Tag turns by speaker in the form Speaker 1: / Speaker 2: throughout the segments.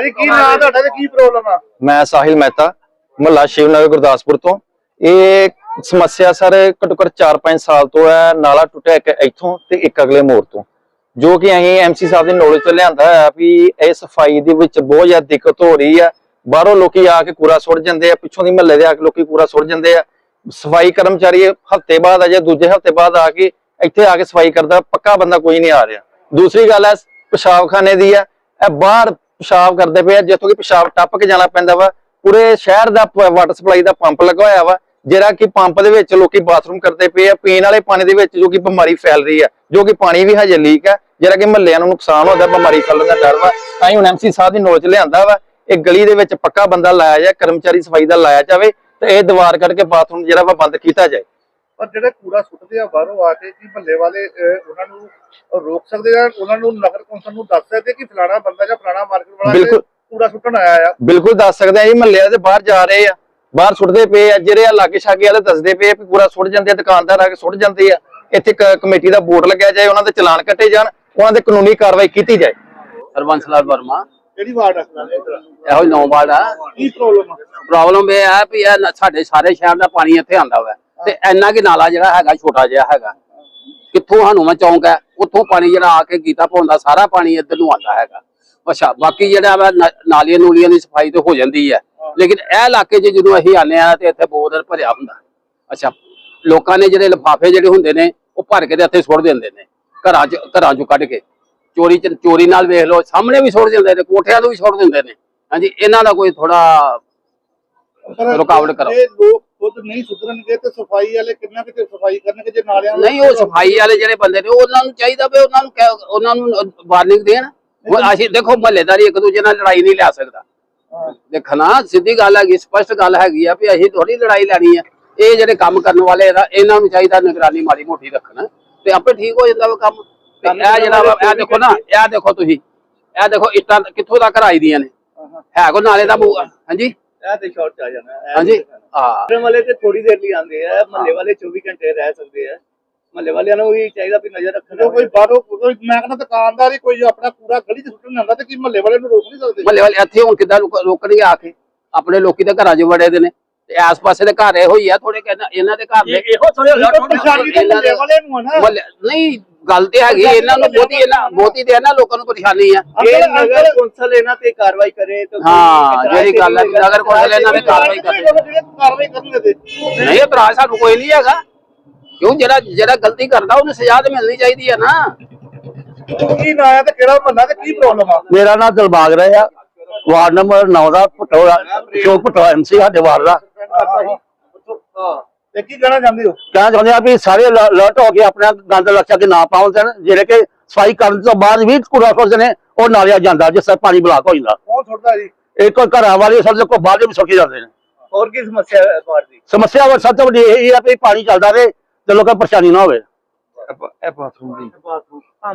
Speaker 1: ਭਾਜੀ ਕੀ ਨਾਂ ਤੁਹਾਡਾ ਤੇ ਕੀ ਪ੍ਰੋਬਲਮ ਆ?
Speaker 2: ਮੈਂ ਸਾਹਿਲ ਮਹਿਤਾ ਮਹੱਲਾ ਸ਼ਿਵਨਗਰ ਗੁਰਦਾਸਪੁਰ ਤੋਂ। ਇਹ ਸਮੱਸਿਆ ਸਰ ਘੱਟੋ ਘੱਟ 4-5 ਸਾਲ ਤੋਂ ਹੈ ਨਾਲਾ ਟੁੱਟਿਆ ਇੱਕ ਇੱਥੋਂ ਤੇ ਇੱਕ ਅਗਲੇ ਮੋੜ ਤੋਂ। ਜੋ ਕਿ ਅਸੀਂ ਐਮਸੀ ਸਾਹਿਬ ਦੇ ਨੌਲੇਜ ਤੋਂ ਲਿਆਂਦਾ ਹੈ ਵੀ ਇਹ ਸਫ਼ਾਈ ਦੇ ਵਿੱਚ ਬਹੁਤ ਜ਼ਿਆਦਾ ਦਿੱਕਤ ਹੋ ਰਹੀ ਆ। ਬਾਹਰੋਂ ਲੋਕੀ ਆ ਕੇ ਕੂੜਾ ਸੁੱਟ ਜਾਂਦੇ ਆ ਪਿੱਛੋਂ ਦੀ ਮਹੱਲੇ ਦੇ ਆ ਕੇ ਲੋਕੀ ਕੂੜਾ ਸੁੱਟ ਜਾਂਦੇ ਆ। ਸਫ਼ਾਈ ਕਰਮਚਾਰੀ ਹਫ਼ਤੇ ਬਾਅਦ ਆ ਜਾਂ ਦੂਜੇ ਹਫ਼ਤੇ ਬਾਅਦ ਆ ਕੇ ਇੱਥੇ ਆ ਕੇ ਸਫ਼ਾਈ ਕਰਦਾ ਪੱਕਾ ਬੰਦਾ ਕੋਈ ਨਹੀਂ ਆ ਰਿਹਾ। ਦੂਸਰੀ ਗੱਲ ਹੈ ਪਿਸ਼ਾਬਖਾਨੇ ਦੀ ਆ ਇਹ ਬਾਹਰ ਪਿਸ਼ਾਬ ਕਰਦੇ ਪਏ ਆ, ਜਿੱਥੋਂ ਕਿ ਪਿਸ਼ਾਬ ਟੱਪ ਕੇ ਜਾਣਾ ਪੈਂਦਾ ਵਾ। ਪੂਰੇ ਸ਼ਹਿਰ ਦਾ ਵਾਟਰ ਸਪਲਾਈ ਦਾ ਪੰਪ ਲੱਗਾ ਹੋਇਆ ਵਾ, ਜਿਹੜਾ ਕਿ ਪੰਪ ਦੇ ਵਿੱਚ ਲੋਕੀ ਬਾਥਰੂਮ ਕਰਦੇ ਪਏ ਆ। ਪੀਣ ਵਾਲੇ ਪਾਣੀ ਦੇ ਵਿੱਚ ਜੋ ਕਿ ਬਿਮਾਰੀ ਫੈਲ ਰਹੀ ਆ, ਜੋ ਕਿ ਪਾਣੀ ਵੀ ਹਜੇ ਲੀਕ ਆ, ਜਿਹੜਾ ਕਿ ਮਹੱਲਿਆਂ ਨੂੰ ਨੁਕਸਾਨ ਹੁੰਦਾ ਬਿਮਾਰੀ ਫੈਲਣ ਦਾ ਡਰ ਵਾ। ਤਾਂ ਹੀ ਹੁਣ ਐਮਸੀ ਸਾਹਿਬ ਦੀ ਨੋਚ ਲਿਆਂਦਾ ਵਾ, ਇਹ ਗਲੀ ਦੇ ਵਿੱਚ ਪੱਕਾ ਬੰਦਾ ਲਾਇਆ ਜਾ ਕਰਮਚਾਰੀ ਸਫ਼ਾਈ ਦਾ ਲਾਇਆ ਜਾਵੇ, ਤੇ ਇਹ ਦੀਵਾਰ ਕੱਢ ਕੇ ਬਾਥਰੂਮ ਜਿਹੜਾ ਵਾ ਬੰਦ ਕੀਤਾ ਜਾਏ।
Speaker 1: ਪਰ ਜਿਹੜੇ ਕੂੜਾ ਸੁੱਟਦੇ ਆ ਬਾਹਰੋਂ ਆ ਕੇ ਕੀ ਮਹੱਲੇ ਵਾਲੇ ਉਹਨਾਂ ਨੂੰ ਰੋਕ ਸਕਦੇ ਆ? ਉਹਨਾਂ ਨੂੰ ਨਗਰ ਕੌਂਸਲ ਨੂੰ ਦੱਸ ਸਕਦੇ ਕਿ ਫਲਾਣਾ ਬੰਦਾ ਜਾਂ ਫਲਾਣਾ ਮਾਰਕੀਟ ਵਾਲਾ। ਕੂੜਾ ਸੁੱਟਣ ਆਇਆ ਆ?
Speaker 2: ਬਿਲਕੁਲ ਦੱਸ ਸਕਦੇ ਆ ਜੀ ਮਹੱਲੇ ਦੇ ਬਾਹਰ ਜਾ ਰਹੇ ਆ। ਬਾਹਰ ਸੁੱਟਦੇ ਪਏ ਆ ਜਿਹੜੇ ਆ ਲਾਗੇ ਛਾਗੇ ਵਾਲੇ ਦੱਸਦੇ ਪਏ ਆ ਵੀ ਪੂਰਾ ਸੁੱਟ ਜਾਂਦੇ ਆ ਦੁਕਾਨਦਾਰ ਆ ਕੇ ਸੁੱਟ ਜਾਂਦੇ ਆ। ਇੱਥੇ ਕ- ਕਮੇਟੀ ਦਾ ਬੋਰਡ ਲੱਗਿਆ ਜਾਏ ਉਹਨਾਂ ਦੇ ਚਲਾਨ ਕੱਟੇ ਜਾਣ ਉਹਨਾਂ ਦੇ ਕਾਨੂੰਨੀ ਕਾਰਵਾਈ ਕੀਤੀ ਜਾਏ।
Speaker 3: ਹਰਬੰਸ ਲਾਲ ਵਰਮਾ।
Speaker 1: ਕਿਹੜੀ ਵਾਰਡ ਆ?
Speaker 3: ਇਹੋ ਹੀ ਨੌ ਵਾਰਡ ਆ।
Speaker 1: ਕੀ ਪ੍ਰੋਬਲਮ ਆ?
Speaker 3: ਪ੍ਰੋਬਲਮ ਇਹ ਹੈ ਵੀ ਇਹ ਸਾਡੇ ਸਾਰੇ ਸ਼ਹਿਰ ਦਾ ਪਾਣੀ ਇੱਥੇ ਆਂਦਾ ਵਾ। ਤੇ ਇੰਨਾ ਕਿ ਨਾਲਾ ਜਿਹੜਾ ਹੈਗਾ ਛੋਟਾ ਜਿਹਾ ਹੈਗਾ। ਕਿੱਥੋਂ ਹਨੂਮਨ ਚੌਂਕ ਹੈ ਉੱਥੋਂ ਪਾਣੀ ਜਿਹੜਾ ਆ ਕੇ ਗੀਤਾ ਪਾਉਂਦਾ ਸਾਰਾ ਪਾਣੀ ਇੱਧਰ ਨੂੰ ਆਂਦਾ ਹੈਗਾ। ਅੱਛਾ ਬਾਕੀ ਜਿਹੜਾ ਵਾ ਨਾਲੀਆਂ ਨੂਲੀਆਂ ਦੀ ਸਫ਼ਾਈ ਤੇ ਹੋ ਜਾਂਦੀ ਹੈ। ਲੇਕਿਨ ਇਹ ਇਲਾਕੇ 'ਚ ਜਦੋਂ ਅਸੀਂ ਆਨੇ ਆ ਤੇ ਇੱਥੇ ਬੋਦਰ ਭਰਿਆ ਹੁੰਦਾ। ਅੱਛਾ ਲੋਕਾਂ ਨੇ ਜਿਹੜੇ ਲਿਫਾਫੇ ਜਿਹੜੇ ਹੁੰਦੇ ਨੇ ਉਹ ਭਰ ਕੇ ਤੇ ਇੱਥੇ ਸੁੱਟ ਦਿੰਦੇ ਨੇ ਘਰਾਂ 'ਚ ਘਰਾਂ 'ਚੋਂ ਕੱਢ ਕੇ। ਚੋਰੀ ਚੋਰੀ ਨਾਲ ਵੇਖ ਲਓ ਸਾਹਮਣੇ ਵੀ ਸੁੱਟ ਦਿੰਦੇ ਨੇ ਕੋਠਿਆਂ ਤੋਂ ਵੀ ਸੁੱਟ ਦਿੰਦੇ ਨੇ। ਹਾਂਜੀ ਇਹਨਾਂ ਦਾ ਕੋਈ ਥੋੜਾ ਰੁਕਾਵਟ ਕਰੋ।
Speaker 1: ਲੋਕ ਖੁਦ ਨਹੀਂ ਸੁਧਰਨਗੇ ਤੇ ਸਫ਼ਾਈ ਵਾਲੇ ਕਿੰਨਾ ਕਿਤੇ ਸਫ਼ਾਈ ਕਰਨਗੇ ਜੇ ਨਾਲਿਆਂ ਨੂੰ-
Speaker 3: ਨਹੀਂ ਉਹ ਸਫ਼ਾਈ ਵਾਲੇ ਜਿਹੜੇ ਬੰਦੇ ਨੇ ਉਹਨਾਂ ਨੂੰ ਚਾਹੀਦਾ ਵੀ ਉਹਨਾਂ ਨੂੰ ਕਹਿ- ਉਹਨਾਂ ਨੂੰ ਵਾਰਨਿੰਗ ਦੇਣ। ਹੁਣ ਅਸੀਂ ਦੇਖੋ ਮਹੱਲੇਦਾਰੀ ਇੱਕ ਦੂਜੇ ਨਾਲ ਲੜਾਈ ਨਹੀਂ ਲਿਆ ਸਕਦਾ।
Speaker 1: ਹਾਂ।
Speaker 3: ਦੇਖਣਾ ਸਿੱਧੀ ਗੱਲ ਹੈਗੀ ਸਪਸ਼ਟ ਗੱਲ ਹੈਗੀ ਆ ਵੀ ਅਸੀਂ ਥੋੜੀ ਲੜਾਈ ਲੈਣੀ ਆ। ਇਹ ਜਿਹੜੇ ਕੰਮ ਕਰਨ ਵਾਲੇ ਆ ਇਹਨਾਂ ਨੂੰ ਚਾਹੀਦਾ ਨਿਗਰਾਨੀ ਮਾੜੀ ਮੋਟੀ ਰੱਖਣਾ ਤੇ ਆਪੇ ਠੀਕ ਹੋ ਜਾਂਦਾ ਵਾ ਕੰਮ। ਤੇ ਇਹ ਜਿਹੜਾ ਵਾ ਇਹ ਦੇਖੋ ਨਾ ਇਹ ਦੇਖੋ ਤੁਸੀਂ ਇਹ ਦੇਖੋ ਇੱਟਾਂ ਕਿੱਥੋਂ ਤੱਕ ਰਾਈ ਦੀਆਂ ਨੇ। ਹੈ ਕੋ ਨਾਲੇ ਦਾ ਮੂੰਹ ਹਾਂਜੀ?
Speaker 4: ਇਹ ਤੇ ਸ਼ਾਰਟ ਚ ਆ ਜਾਣਾ ਹੈ
Speaker 3: ਹਾਂਜੀ। ਹਾਂ।
Speaker 4: ਰਹਿਣ ਵਾਲੇ ਤੇ ਥੋੜੀ ਦੇਰ ਲਈ ਆਉਂਦੇ ਆ ਮਹੱਲੇ ਵਾਲੇ 24 ਘੰਟੇ ਰਹਿ ਸਕਦੇ ਆ। ਮਹੱਲੇ ਵਾਲਿਆਂ ਨੂੰ ਵੀ ਚਾਹੀਦਾ ਵੀ ਨਜ਼ਰ ਰੱਖਣਾ
Speaker 1: ਜਦੋਂ ਕੋਈ ਬਾਹਰੋਂ ਕੋਈ ਮੈਂ ਕਹਿੰਦਾ ਦੁਕਾਨਦਾਰ ਹੀ ਕੋਈ ਆਪਣਾ ਕੂੜਾ ਗਲੀ 'ਚ ਸੁੱਟਣ ਜਾਂਦਾ ਤੇ ਕੀ ਮਹੱਲੇ ਵਾਲੇ ਨੂੰ ਰੋਕ ਨਹੀਂ ਸਕਦੇ?
Speaker 3: ਮਹੱਲੇ ਵਾਲੇ ਇੱਥੇ ਹੁਣ ਕਿੱਦਾਂ ਰੁਕ- ਰੋਕਣਗੇ ਆ ਕੇ? ਆਪਣੇ ਲੋਕੀ ਤਾਂ ਘਰਾਂ 'ਚ ਵੜੇ ਦੇ ਨੇ। ਤੇ ਆਸ ਪਾਸੇ ਦੇ ਘਰ ਇਹੋ ਹੀ ਆ ਥੋੜੇ ਕਹਿੰਦਾ ਇਹਨਾਂ ਦੇ ਘਰ ਦੇ
Speaker 4: ਇਹੋ ਥੋੜੇ
Speaker 1: ਪਰੇਸ਼ਾਨੀ ਤਾਂ ਵਾਲੇ ਨੂੰ ਆ ਨਾ
Speaker 3: ਨਹੀਂ ਗੱਲ ਤੇ ਹੈਗੀ ਇਹਨਾਂ ਨੂੰ ਬਹੁਤੀ ਇਹਨਾਂ ਬਹੁਤੀ ਤੇ ਇਹਨਾਂ ਲੋਕਾਂ ਨੂੰ ਪਰੇਸ਼ਾਨੀ ਆ।
Speaker 4: ਜੇ
Speaker 1: ਅੰਕਲ-
Speaker 4: ਨਗਰ ਕੌਂਸਲ ਇਹਨਾਂ ਤੇ ਕਾਰਵਾਈ ਕਰੇ ਤਾਂ
Speaker 3: ਹਾਂ ਜਿਹੜੀ ਗੱਲ ਹੈ ਨਗਰ ਕੌਂਸਲ ਇਹਨਾਂ ਨੇ ਕਾਰਵਾਈ
Speaker 1: ਜਿਹੜੇ ਕਾਰਵਾਈ ਕਰਨਗੇ ਤੇ।
Speaker 3: ਨਹੀਂ ਇਤਰਾਜ਼ ਸਾਨੂੰ ਕੋਈ ਨਹੀਂ ਹੈਗਾ। ਕਿਉਂ? ਜਿਹੜਾ ਜਿਹੜਾ ਗਲਤੀ ਕਰਦਾ ਉਹਨੂੰ ਸਜ਼ਾ ਤੇ ਮਿਲਣੀ ਚਾਹੀਦੀ ਹੈ ਨਾ।
Speaker 1: ਕੀ ਨਾਂ ਆ ਤੇ ਕਿਹੜਾ ਮਹੱਲਾ ਤੇ ਕੀ ਪ੍ਰੋਬਲਮ ਆ?
Speaker 5: ਮੇਰਾ ਨਾਮ ਦਿਲਬਾਗ ਆ। ਵਾਰਡ ਨੰਬਰ 9 ਦਾ ਪਟੋ ਸ਼ੋਕ ਐਮਸੀ ਸਾਡੇ ਵਾਰਡ ਦਾ।
Speaker 1: ਹਾਂ ਤੇ ਕੀ ਕਹਿਣਾ ਚਾਹੁੰਦੇ ਹੋ?
Speaker 5: ਕਹਿਣਾ ਚਾਹੁੰਦੇ ਆ ਵੀ ਸਾਰੇ ਅਲਰਟ ਹੋ ਕੇ ਆਪਣਾ ਗੰਦ ਲਕਸ਼ਾ ਕੇ ਨਾ ਪਾਉਣ ਦੇਣ ਜਿਹੜੇ ਕਿ ਸਫ਼ਾਈ ਕਰਨ ਤੋਂ ਬਾਅਦ ਵੀ ਕੂੜਾ ਸੁੱਟਦੇ ਨੇ ਉਹ ਨਾਲਿਆ ਜਾਂਦਾ ਜਿਸ ਤਰ੍ਹਾਂ ਪਾਣੀ ਬਲਾਕ ਹੋ ਜਾਂਦਾ।
Speaker 1: ਕੌਣ ਸੁੱਟਦਾ ਜੀ?
Speaker 5: ਇਹ ਕੋਈ ਘਰਾਂ ਵਾਲੇ ਸਭ ਕੋ ਬਾਹਰ ਵੀ ਸੁੱਟ ਕੇ ਜਾਂਦੇ ਨੇ।
Speaker 4: ਹੋਰ ਕੀ ਸਮੱਸਿਆ ਹੈ ਦੀ?
Speaker 5: ਸਮੱਸਿਆ ਵਾ ਸਭ ਤੋਂ ਵੱਡੀ ਇਹ ਆ ਵੀ ਪਾਣੀ ਚੱਲਦਾ ਰਹੇ ਤੇ ਲੋਕਾਂ ਨੂੰ ਪਰੇਸ਼ਾਨੀ ਨਾ ਹੋਵੇ।
Speaker 2: ਇਹ ਬਾਥਰੂਮ ਦੀ।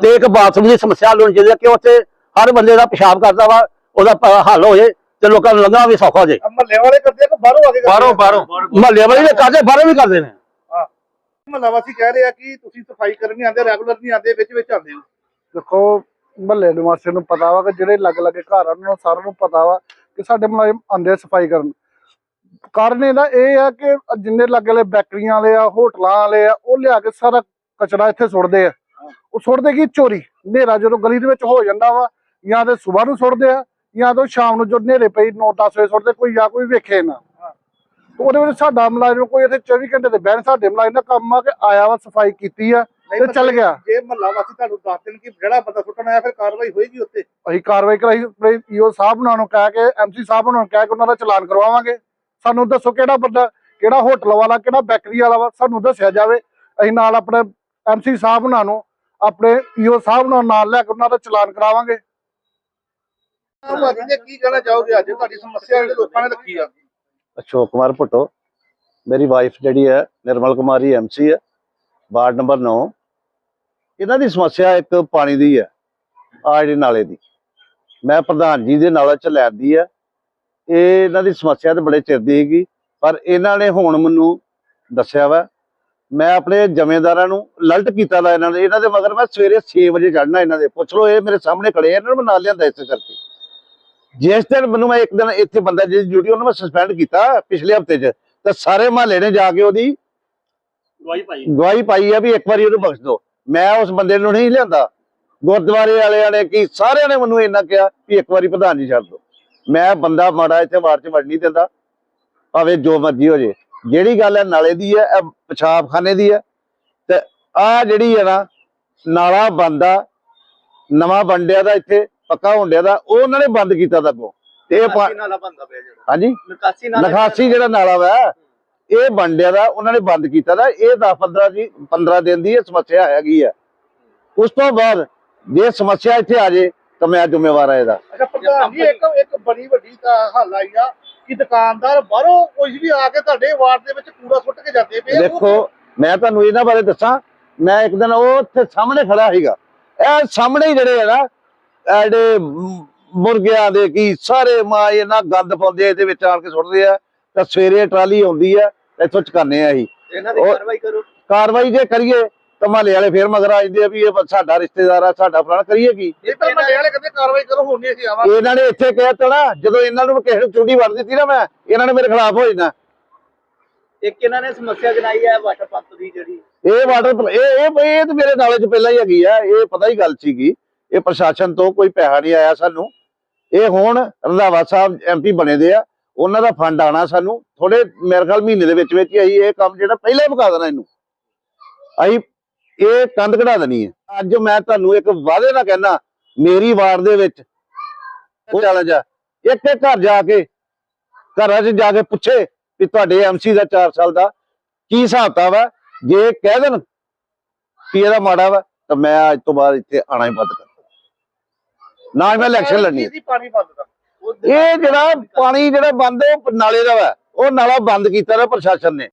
Speaker 5: ਤੇ ਇੱਕ ਬਾਥਰੂਮ ਦੀ ਸਮੱਸਿਆ ਚਾਹੀਦੀ ਹੈ ਕਿ ਉੱਥੇ ਹਰ ਬੰਦੇ ਦਾ ਪਿਸ਼ਾਬ ਕਰਦਾ ਵਾ ਉਹਦਾ ਹੱਲ ਹੋ ਜੇ ਤੇ ਲੋਕਾਂ ਨੂੰ ਲੰਘਣਾ ਵੀ ਸੌਖਾ ਹੋ ਜੇ
Speaker 1: ਮਹੱਲੇ ਵਾਲੇ ਕਰਦੇ ਆ ਕਿ ਬਾਹਰੋਂ ਆ ਕੇ?
Speaker 2: ਬਾਹਰੋਂ ਬਾਹਰੋਂ।
Speaker 5: ਮਹੱਲੇ ਵਾਲੇ ਦੇ ਕਰਦੇ ਬਾਹਰੋਂ ਵੀ ਕਰਦੇ ਨੇ।
Speaker 1: ਹਾਂ। ਮਹੱਲਾ ਵਾਸੀ ਕਹਿ ਰਹੇ ਆ ਕਿ ਤੁਸੀਂ ਸਫ਼ਾਈ ਕਰਨ ਨਹੀਂ ਆਉਂਦੇ ਰੈਗੂਲਰ ਨਹੀਂ ਆਉਂਦੇ ਵਿੱਚ ਵਿੱਚ ਆਉਂਦੇ ਹੋ।
Speaker 6: ਦੇਖੋ ਮਹੱਲੇ ਨਿਵਾਸੀਆਂ ਨੂੰ ਪਤਾ ਵਾ ਕਿ ਜਿਹੜੇ ਲੱਗ ਲੱਗੇ ਘਰ ਆ ਉਹਨਾਂ ਨੂੰ ਸਾਰਿਆਂ ਨੂੰ ਪਤਾ ਵਾ ਕਿ ਸਾਡੇ ਮੁਲਾਜ਼ਮ ਆਂਦੇ ਸਫ਼ਾਈ ਕਰਨ। ਕਾਰਨ ਇਹਦਾ ਇਹ ਆ ਕਿ ਜਿੰਨੇ ਲੱਗੇ ਵਾਲੇ ਬੈਕਰੀਆਂ ਵਾਲੇ ਆ ਹੋਟਲਾਂ ਵਾਲੇ ਆ ਉਹ ਲਿਆ ਕੇ ਸਾਰਾ ਕਚਰਾ ਇੱਥੇ ਸੁੱਟਦੇ ਆ। ਉਹ ਸੁੱਟਦੇ ਕੀ? ਚੋਰੀ। ਹਨੇਰਾ ਜਦੋਂ ਗਲੀ ਦੇ ਵਿੱਚ ਹੋ ਜਾਂਦਾ ਵਾ ਜਾਂ ਤੇ ਸਵੇਰ ਨੂੰ ਸੁੱਟਦੇ ਆ ਜਾਂ ਤਾਂ ਸ਼ਾਮ ਨੂੰ ਜਦੋਂ ਹਨੇਰੇ ਪਈ 9-10 ਵਜੇ ਸੁੱਟਦੇ ਕੋਈ ਜਾਂ ਕੋਈ ਵੇਖੇ ਨਾ। ਉਹਦੇ ਵਿੱਚ ਸਾਡਾ ਮੁਲਾਜ਼ਮ ਕੋਈ ਇੱਥੇ 24 ਘੰਟੇ ਤੇ ਬਹਿਣ ਸਾਡੇ ਮੁਲਾਜ਼ਮ ਦਾ ਕੰਮ ਆ ਕਿ ਆਇਆ ਵਾ ਸਫ਼ਾਈ ਕੀਤੀ ਆ ਤੇ ਚੱਲ ਗਿਆ।
Speaker 1: ਜੇ ਮਹੱਲਾ ਵਾਸੀ ਤੁਹਾਨੂੰ ਦੱਸ ਦੇਣ ਕਿ ਜਿਹੜਾ ਬੰਦਾ ਸੁੱਟਣ ਆਇਆ ਫਿਰ ਕਾਰਵਾਈ ਹੋਏਗੀ ਉੱਤੇ
Speaker 6: ਅਸੀਂ ਕਾਰਵਾਈ ਕਰਾਈ ਈਓ ਸਾਹਿਬ ਉਹਨਾਂ ਨੂੰ ਕਹਿ ਕੇ ਐਮਸੀ ਸਾਹਿਬ ਉਹਨਾਂ ਨੂੰ ਕਹਿ ਕੇ ਉਹਨਾਂ ਦਾ ਚਲਾਨ ਕਰਵਾਵਾਂਗੇ। ਸਾਨੂੰ ਦੱਸੋ ਕਿਹੜਾ ਬੰਦਾ ਕਿਹੜਾ ਹੋਟਲ ਵਾਲਾ ਕਿਹੜਾ ਬੈਕਰੀ ਵਾਲਾ ਵਾ ਸਾਨੂੰ ਦੱਸਿਆ ਜਾਵੇ। ਅਸੀਂ ਨਾਲ ਆਪਣੇ ਐਮਸੀ ਸਾਹਿਬ ਉਹਨਾਂ ਨੂੰ ਆਪਣੇ ਈਓ ਸਾਹਿਬ ਨਾਲ ਨਾਲ ਲੈ ਕੇ ਉਹਨਾਂ ਦਾ ਚਲਾਨ ਕਰਾਵਾਂਗੇ।
Speaker 1: ਆਮ ਨੇ ਕੀ ਕਹਿਣਾ ਚਾਹੋਗੇ ਅੱਜ? ਤੁਹਾਡੀ ਸਮੱਸਿਆ ਜਿਹੜੇ ਲੋਕਾਂ ਨੇ ਰੱਖੀ ਆ।
Speaker 5: ਅਸ਼ੋਕ ਕੁਮਾਰ ਭੁੱਟੋ, ਮੇਰੀ ਵਾਈਫ ਜਿਹੜੀ ਹੈ, ਨਿਰਮਲ ਕੁਮਾਰੀ ਐਮਸੀ ਹੈ, ਵਾਰਡ ਨੰਬਰ 9 ਇਹਨਾਂ ਦੀ ਸਮੱਸਿਆ ਇੱਕ ਪਾਣੀ ਦੀ ਹੈ ਆ ਜਿਹੜੇ ਨਾਲੇ ਦੀ। ਮੈਂ ਪ੍ਰਧਾਨ ਜੀ ਦੇ ਨਾਲੇ ਚ ਲੈਂਦੀ ਹੈ। ਇਹ ਇਹਨਾਂ ਦੀ ਸਮੱਸਿਆ ਤੇ ਬੜੇ ਚਿਰ ਦੀ ਹੈਗੀ ਪਰ ਇਹਨਾਂ ਨੇ ਹੁਣ ਮੈਨੂੰ ਦੱਸਿਆ ਵਾ। ਮੈਂ ਆਪਣੇ ਜਮੇਦਾਰਾਂ ਨੂੰ ਅਲਰਟ ਕੀਤਾ ਲਾ ਇਹਨਾਂ ਦੇ। ਇਹਨਾਂ ਦੇ ਮਗਰ ਮੈਂ ਸਵੇਰੇ 6 ਵਜੇ ਚੜਨਾ ਇਹਨਾਂ ਦੇ। ਪੁੱਛ ਲਓ, ਇਹ ਮੇਰੇ ਸਾਹਮਣੇ ਖੜੇ ਆ, ਇਹਨਾਂ ਨੂੰ ਮੈਂ ਨਾਲ ਲਿਆਂਦਾ ਇਸੇ ਕਰਕੇ। ਜਿਸ ਦਿਨ ਮੈਨੂੰ ਮੈਂ ਇੱਕ ਦਿਨ ਇੱਥੇ ਬੰਦਾ ਜਿਹਦੀ ਡਿਊਟੀ ਉਹਨੂੰ ਮੈਂ ਸਸਪੈਂਡ ਕੀਤਾ ਪਿਛਲੇ ਹਫ਼ਤੇ 'ਚ ਤੇ ਸਾਰੇ ਮਹੱਲੇ ਨੇ ਜਾ ਕੇ ਉਹਦੀ
Speaker 4: ਗਵਾਹੀ ਪਾਈ।
Speaker 5: ਗਵਾਹੀ ਪਾਈ ਆ ਵੀ ਇੱਕ ਵਾਰੀ ਉਹਨੂੰ ਬਖਸ਼ ਦਿਓ। ਮੈਂ ਉਸ ਬੰਦੇ ਨੂੰ ਨਹੀਂ ਲਿਆਂਦਾ। ਗੁਰਦੁਆਰੇ ਵਾਲਿਆਂ ਨੇ ਕੀ ਸਾਰਿਆਂ ਨੇ ਮੈਨੂੰ ਇੰਨਾ ਕਿਹਾ ਵੀ ਇੱਕ ਵਾਰੀ ਪ੍ਰਧਾਨ ਜੀ ਛੱਡ ਦਿਓ। ਮੈਂ ਬੰਦਾ ਮਾੜਾ ਇੱਥੇ ਵਾਰ ਚ ਵੜ ਨਹੀਂ ਦਿੰਦਾ। ਭਾਵੇਂ ਜੋ ਮਰਜ਼ੀ ਹੋ ਜੇ। ਜਿਹੜੀ ਗੱਲ ਹੈ ਨਾਲੇ ਦੀ ਹੈ ਇਹ ਪਿਸ਼ਾਬਖਾਨੇ ਦੀ ਹੈ ਤੇ ਆ ਜਿਹੜੀ ਹੈ ਨਾ ਨਾਲਾ ਬੰਦਾ ਨਵਾਂ ਬੰਡਿਆ ਦਾ ਇੱਥੇ ਪੱਕਾ ਹੁੰਡਿਆ ਦਾ ਉਹ ਉਹਨਾਂ ਨੇ ਬੰਦ ਕੀਤਾ ਦਾ ਅੱਗੋਂ। ਤੇ ਇਹ ਪਾ-
Speaker 4: ਨਾਲਾ ਬੰਦਾ ਪਿਆ ਜਿਹੜਾ।
Speaker 5: ਹਾਂਜੀ?
Speaker 4: ਨਿਕਾਸੀ ਨਾਲਾ
Speaker 5: ਨਖਾਸੀ ਜਿਹੜਾ ਨਾਲਾ ਵਾ ਇਹ ਬੰਡਿਆ ਦਾ ਉਹਨਾਂ ਨੇ ਬੰਦ ਕੀਤਾ ਦਾ ਇਹ 10 15 ਦੀ 15 ਦਿਨ ਦੀ ਇਹ ਸਮੱਸਿਆ ਹੈਗੀ ਆ। ਉਸ ਤੋਂ ਬਾਅਦ ਜੇ ਸਮੱਸਿਆ ਇੱਥੇ ਆ ਜੇ ਤਾਂ ਮੈਂ ਜ਼ਿੰਮੇਵਾਰ ਆ ਇਹਦਾ।
Speaker 1: ਅੱਛਾ ਪ੍ਰਧਾਨ ਜੀ ਇੱਕ ਇੱਕ ਬੜੀ ਵੱਡੀ ਤਾਂ ਹੱਲ ਆਈ ਆ ਕਿ ਦੁਕਾਨਦਾਰ ਬਾਹਰੋਂ ਕੁਝ ਵੀ ਆ ਕੇ ਤੁਹਾਡੇ ਵਾਰਡ ਦੇ ਵਿੱਚ ਕੂੜਾ ਸੁੱਟ ਕੇ ਜਾਂਦੇ ਪਏ ਆ। ਉਹ
Speaker 5: ਦੇਖੋ ਮੈਂ ਤੁਹਾਨੂੰ ਇਹਨਾਂ ਬਾਰੇ ਦੱਸਾਂ। ਮੈਂ ਇੱਕ ਦਿਨ ਉਹ ਉੱਥੇ ਸਾਹਮਣੇ ਖੜਾ ਸੀਗਾ। ਇਹ ਸਾਹਮਣੇ ਹੀ ਜਿਹੜੇ ਆ ਨਾ ਮ- ਮੁਰਗਿਆਂ ਦੇ ਕੀ ਸਾਰੇ ਮਾਂ ਇਹਨਾਂ ਗੰਦ ਪਾਉਂਦੇ ਇਹਦੇ ਵਿੱਚ ਆਣ ਕੇ ਸੁੱਟਦੇ ਆ ਤਾਂ ਸਵੇਰੇ ਟਰਾਲੀ ਆਉਂਦੀ ਆ ਇੱਥੋਂ ਚਕਾਨੇ ਆ ਅਸੀਂ।
Speaker 4: ਇਹਨਾਂ ਦੀ
Speaker 5: ਉਹ-
Speaker 4: ਕਾਰਵਾਈ ਕਰੋ।
Speaker 5: ਕਾਰਵਾਈ ਜੇ ਕਰੀਏ ਤਾਂ ਮਹੱਲੇ ਵਾਲੇ ਫੇਰ ਮਗਰ ਆ ਜਾਂਦੇ ਆ ਵੀ ਇਹ ਸਾਡਾ ਰਿਸ਼ਤੇਦਾਰ ਆ ਸਾਡਾ ਫਲਾਣਾ ਕਰੀਏ ਕੀ?
Speaker 1: ਇਹ ਤਾਂ ਮੱਲੇ ਵਾਲੇ ਕਹਿੰਦੇ ਕਾਰਵਾਈ ਕਰੋ ਹੁਣ ਨਹੀਂ ਅਸੀਂ ਆਵਾਂਗੇ।
Speaker 5: ਇਹਨਾਂ ਨੇ ਇੱਥੇ ਕਹਿ ਤਾ ਨਾ ਜਦੋਂ ਇਹਨਾਂ ਨੂੰ ਕਿਸੇ ਨੂੰ ਚੁੰਡੀ ਵੜ ਦਿੱਤੀ ਨਾ ਮੈਂ ਇਹਨਾਂ ਨੇ ਮੇਰੇ ਖਿਲਾਫ ਹੋ ਜਾਣਾ।
Speaker 4: ਇੱਕ ਇਹਨਾਂ ਨੇ ਸਮੱਸਿਆ ਜਨਾਈ ਹੈ ਵਾਟਰ ਪੰਪ ਦੀ ਜਿਹੜੀ।
Speaker 5: ਇਹ ਵਾਟਰ ਇਹ ਇਹ ਇਹ ਤਾਂ ਮੇਰੇ ਨਾਲੇ 'ਚ ਪਹਿਲਾਂ ਹੀ ਹੈਗੀ ਆ ਇਹ ਪਤਾ ਹੀ ਗੱਲ ਸੀਗੀ। ਇਹ ਪ੍ਰਸ਼ਾਸਨ ਤੋਂ ਕੋਈ ਪੈਸਾ ਨਹੀਂ ਆਇਆ ਸਾਨੂੰ। ਇਹ ਹੁਣ ਰੰਧਾਵਾ ਸਾਹਿਬ ਐਮਪੀ ਬਣੇ ਦੇ ਆ। ਉਹਨਾਂ ਦਾ ਫੰਡ ਆਣਾ ਸਾਨੂੰ। ਥੋੜੇ ਮੇਰੇ ਖਿਆਲ ਮਹੀਨੇ ਦੇ ਵਿੱਚ ਵਿੱਚ ਹੀ ਅਸੀਂ ਇਹ ਕੰਮ ਜਿਹੜਾ ਪਹਿਲਾਂ ਹੀ ਮੁਕਾ ਦੇਣਾ ਇਹਨੂੰ। ਅਸੀਂ ਇਹ ਕੰਧ ਕਢਾ ਦੇਣੀ ਹੈ। ਅੱਜ ਮੈਂ ਤੁਹਾਨੂੰ ਇੱਕ ਵਾਅਦੇ ਨਾਲ ਕਹਿਣਾ ਮੇਰੀ ਵਾਰ ਦੇ ਵਿੱਚ ਉਹ ਚੱਲ ਜਾ। ਇੱਕ ਇੱਕ ਘਰ ਜਾ ਕੇ, ਘਰਾਂ 'ਚ ਜਾ ਕੇ ਪੁੱਛੇ ਵੀ ਤੁਹਾਡੇ ਐਮਸੀ ਦਾ 4 ਸਾਲ ਦਾ ਕੀ ਹਿਸਾਬ ਕਿਤਾਬ ਹੈ ਜੇ ਕਹਿ ਦੇਣ ਵੀ ਇਹਦਾ ਮਾੜਾ ਵਾ, ਤਾਂ ਮੈਂ ਅੱਜ ਤੋਂ ਬਾਅਦ ਇੱਥੇ ਆਣਾ ਹੀ ਬੰਦ ਕਰ ਨਾ ਮੈਂ ਇਲੈਕਸ਼ਨ ਲੜਨੀ। ਹੈ।
Speaker 1: ਪਾਣੀ ਬੰਦ ਦਾ
Speaker 5: ਇਹ ਜਿਹੜਾ ਪਾਣੀ ਜਿਹੜਾ ਬੰਦ ਉਹ ਨਾਲੇ ਦਾ ਵਾ ਉਹ ਨਾਲਾ ਬੰਦ ਕੀਤਾ ਨਾ ਪ੍ਰਸ਼ਾਸਨ ਨੇ।